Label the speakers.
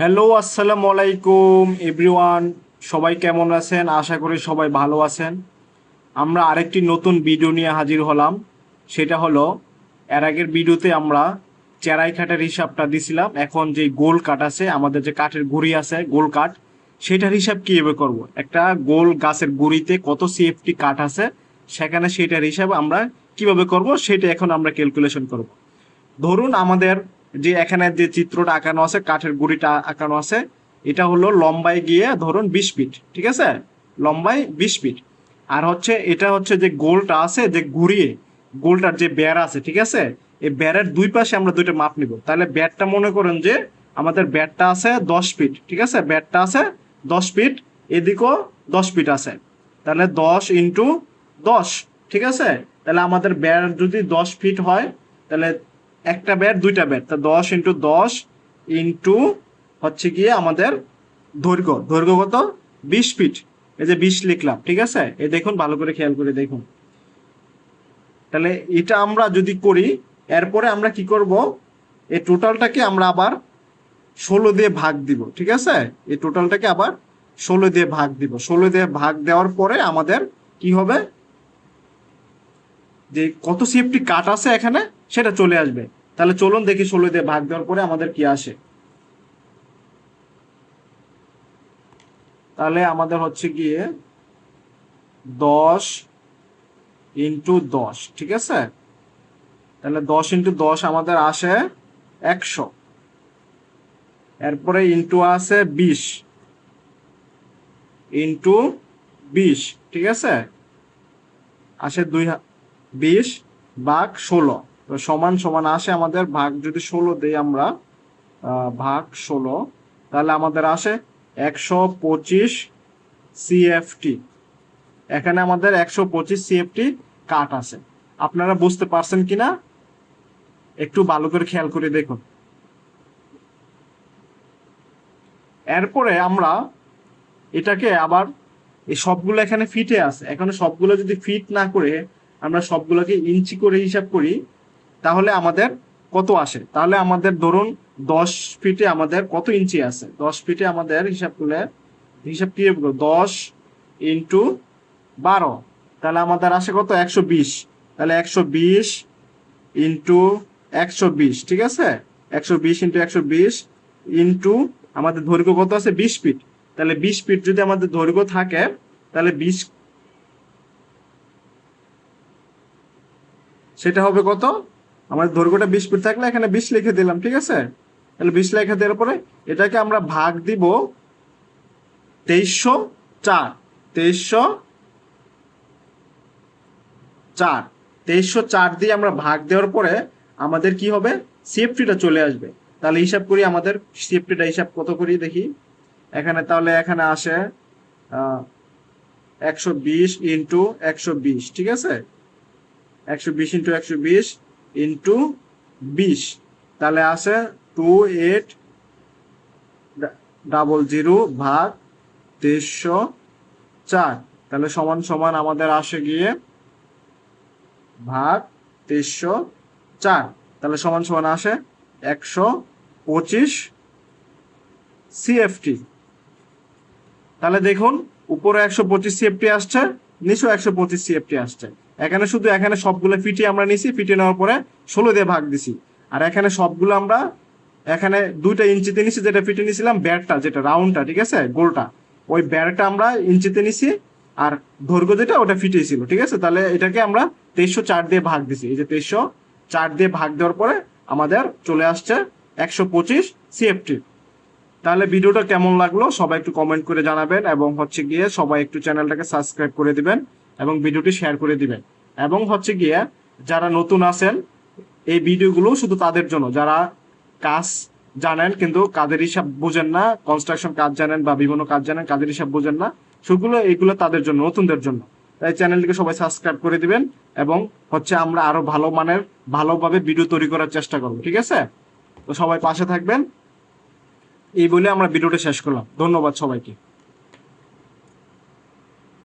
Speaker 1: Hello, আসসালামু আলাইকুম everyone সবাই কেমন আছেন? আশা করি সবাই ভালো আছেন। আমরা আরেকটি নতুন ভিডিও নিয়ে হাজির হলাম। সেটা হলো, এর আগের ভিডিওতে আমরা চেরাই কাঠের হিসাবটা দিছিলাম। এখন যে গোল কাঠ আছে, আমাদের যে কাঠের গুড়ি আছে, গোল কাঠ, সেটার হিসাব কীভাবে করব? একটা গোল গাছের গুড়িতে কত সিএফটি কাঠ আছে, সেখানে সেটার হিসাব আমরা কীভাবে করব, সেটা এখন আমরা ক্যালকুলেশন করব। ধরুন আমাদের যে এখানে যে চিত্রটা আঁকানো আছে, কাঠের গুড়িটা আঁকানো আছে, এটা হলো লম্বায় গিয়ে ধরুন বিশ ফিট, ঠিক আছে? লম্বায় বিশ ফিট। আর হচ্ছে, এটা হচ্ছে যে গোলটা আছে, যে ঘুরিয়ে গোলটার যে বেড় আছে, ঠিক আছে? এই বেড়ের দুই পাশে আমরা দুইটা মাপ নিব। তাহলে ব্যাটটা মনে করেন যে আমাদের ব্যাটটা আছে দশ ফিট, ঠিক আছে? ব্যাটটা আছে দশ ফিট, এদিকেও দশ ফিট আছে। তাহলে দশ ইন্টু দশ, ঠিক আছে? তাহলে আমাদের ব্যাট যদি দশ ফিট হয়, তাহলে একটা ব্যাট দুইটা ব্যাট তা দশ ইন্টু দশ ইন্টু হচ্ছে গিয়ে আমাদের দৈর্ঘ্য। দৈর্ঘ্য কত? বিশ ফিট এই যে বিশ লিখলাম, ঠিক আছে? এই দেখুন, ভালো করে খেয়াল করে দেখুন। তাহলে এটা আমরা যদি করি, এরপরে আমরা কি করব? এই টোটালটাকে আমরা আবার ষোলো দিয়ে ভাগ দিব, ঠিক আছে? এই টোটালটাকে আবার ষোলো দিয়ে ভাগ দিব। ষোলো দিয়ে ভাগ দেওয়ার পরে আমাদের কি হবে? যে কত সিএফটি কাট আছে এখানে, সেটা চলে আসবে। তাহলে চলুন দেখি ষোলো দিয়ে ভাগ দেওয়ার পরে আমাদের কি আসে। তাহলে আমাদের হচ্ছে গিয়ে দশ ইন্টু দশ, ঠিক আছে? তাহলে দশ ইন্টু দশ আমাদের আসে একশো। এরপরে ইন্টু আছে বিশ। ইন্টু বিশ, ঠিক আছে? আসে দুই, বিশ বাঘ ষোলো। সমান সমান আসে আমাদের ভাগ, যদি ষোলো দেই আমরা ভাগ ষোলো, তাহলে আমাদের আসে একশো পঁচিশ সিএফটি এখানে আমাদের একশো পঁচিশ সিএফটি কাট আছে। আপনারা বুঝতে পারছেন কিনা? একটু ভালো করে খেয়াল করে দেখুন। এরপরে আমরা এটাকে আবার, এই সবগুলো এখানে ফিটে আছে। এখানে সবগুলো যদি ফিট না করে আমরা সবগুলোকে ইঞ্চি করে হিসাব করি তাহলে আমাদের কত আসে? তাহলে আমাদের ধরুন দশ ফিটে আমাদের কত ইঞ্চি আছে? দশ ফিটে আমাদের হিসাব করলে, হিসাব কি দশ ইন্টু বারো। তাহলে আমাদের আসে কত? একশো বিশ। তাহলে একশো বিশ ইন্টু একশো বিশ, ঠিক আছে? একশো বিশ ইন্টু একশো বিশ ইন্টু আমাদের দৈর্ঘ্য কত আছে? বিশ ফিট তাহলে বিশ ফিট যদি আমাদের দৈর্ঘ্য থাকে, তাহলে বিশ সেটা হবে কত? আমাদের দৈর্ঘ্যটা বিশ ফিট থাকলে এখানে বিশ লিখে দিলাম, ঠিক আছে? তাহলে বিশ লিখে দেওয়ার পরে এটাকে আমরা ভাগ দিব তেইশশো চার তেইশশো চার। তেইশশো চার দিয়ে আমরা ভাগ দেওয়ার পরে আমাদের কি হবে? সেফটিটা চলে আসবে। তাহলে হিসাব করি আমাদের সেফটিটা হিসাব কত করি দেখি? এখানে তাহলে এখানে আসে একশো বিশ ইন্টু একশো বিশ, ঠিক আছে? একশো বিশ ইন্টু একশো বিশ ইন্টু বিশ। তাহলে আসে টু এইট ডাবল জিরো ভাগ তেইশশো চার। তাহলে সমান সমান আমাদের আসে গিয়ে ভাগ তেইশশো চার। তাহলে সমান সমান আসে একশো পঁচিশ সিএফটি তাহলে দেখুন, উপরে একশো পঁচিশ সিএফটি আসছে, নিচেও একশো পঁচিশ সিএফটি আসছে। এখানে শুধু এখানে সবগুলো ফিটি আমরা নিছি ফিটে নেওয়ার পরে ষোলো দিয়ে ভাগ দিছি। আর এখানে সবগুলো আমরা এখানে দুইটা ইঞ্চিতে নিছি, যেটা ফিটে নিছিলাম, ব্যাটটা, যেটা রাউন্ডটা, ঠিক আছে, গোলটা। ওই ব্যাটটা আমরা ইঞ্চিতে নিছি আর দৈর্ঘ্য যেটা, ওটা ফিটে ছিল, ঠিক আছে? তাহলে এটাকে আমরা তেইশশো চার দিয়ে ভাগ দিছি। এই যে তেইশশো চার দিয়ে ভাগ দেওয়ার পরে আমাদের চলে আসছে একশো পঁচিশ সিএফটি। তাহলে ভিডিওটা কেমন লাগল? সবাই একটু কমেন্ট করে জানাবেন এবং হচ্ছে গিয়ে সবাই একটু চ্যানেলটাকে সাবস্ক্রাইব করে দিবেন। এবং ভিডিওটি শেয়ার করে দিবেন। এবং হচ্ছে গিয়ে যারা নতুন আছেন, এই ভিডিওগুলো শুধু তাদের জন্য। যারা কাজ জানেন কিন্তু কাদের হিসাব বোঝেন না কনস্ট্রাকশন কাজ জানেন বা বিভিন্ন কাজ জানেন, কাদের হিসাব বোঝেন না, সেগুলো এগুলো তাদের জন্য, নতুনদের জন্য। তাই চ্যানেলটিকে সবাই সাবস্ক্রাইব করে দিবেন এবং হচ্ছে আমরা আরও ভালো মানের, ভালোভাবে ভিডিও তৈরি করার চেষ্টা করব, ঠিক আছে? তো সবাই পাশে থাকবেন। এই বলে আমরা ভিডিওটা শেষ করলাম। ধন্যবাদ সবাইকে।